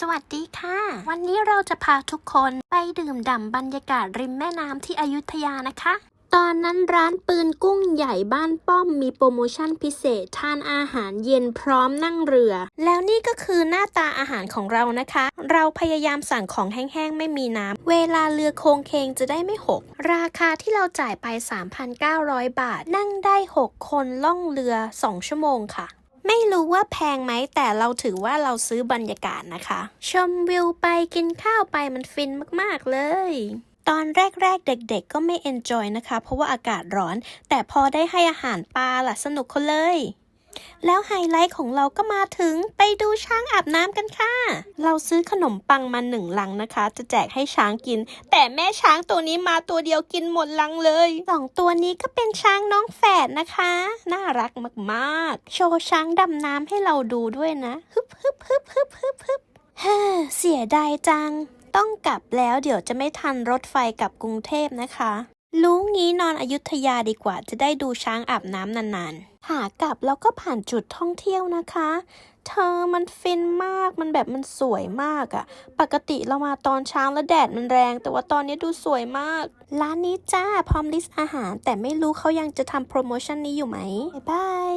สวัสดีค่ะ วันนี้เราจะพาทุกคนไปดื่มด่ำบรรยากาศริมแม่น้ำที่อยุธยานะคะ ตอนนั้นร้านปืนกุ้งใหญ่บ้านป้อมมีโปรโมชั่นพิเศษ ทานอาหารเย็นพร้อมนั่งเรือ แล้วนี่ก็คือหน้าตาอาหารของเรานะคะ เราพยายามสั่งของแห้งๆ ไม่มีน้ำ เวลาเรือโคงเคงจะได้ไม่หก ราคาที่เราจ่ายไป 3,900 บาท นั่งได้ 6 คนล่องเรือ 2 ชั่วโมงค่ะ ไม่รู้ว่าแพงไหมแต่เราถือว่าเราซื้อบรรยากาศนะคะ ชมวิวไปกินข้าวไปมันฟินมากๆเลย ตอนแรก ๆ เด็กๆ ก็ไม่เอนจอยนะคะ เพราะว่าอากาศร้อน แต่พอได้ให้อาหารปลาล่ะสนุกเขาเลย แล้วไฮไลท์ของเราก็มาถึงไปดูช้างอาบน้ำกันค่ะ เราซื้อขนมปังมาหนึ่งลังนะคะ จะแจกให้ช้างกิน แต่แม่ช้างตัวนี้มาตัวเดียวกินหมดลังเลยสองตัวนี้ก็เป็นช้างน้องแฝดนะคะ น่ารักมากๆ โชว์ช้างดำน้ำให้เราดูด้วยนะฮึบฮึบฮึบฮึบฮึบฮึบเสียดายจัง ต้องกลับแล้วเดี๋ยวจะไม่ทันรถไฟกลับกรุงเทพนะคะรู้งี้นอนอยุธยาดีกว่าจะได้ดูช้างอาบน้ำนานๆ หากลับแล้วก็ผ่านจุดท่องเที่ยวนะคะ เธอมันฟินมาก มันแบบมันสวยมากอะปกติเรามาตอนเช้าแล้วแดดมันแรง แต่ว่าตอนนี้ดูสวยมาก ร้านนี้จ้าพร้อมลิสต์อาหาร แต่ไม่รู้เขายังจะทำโปรโมชั่นนี้อยู่ไหมบาย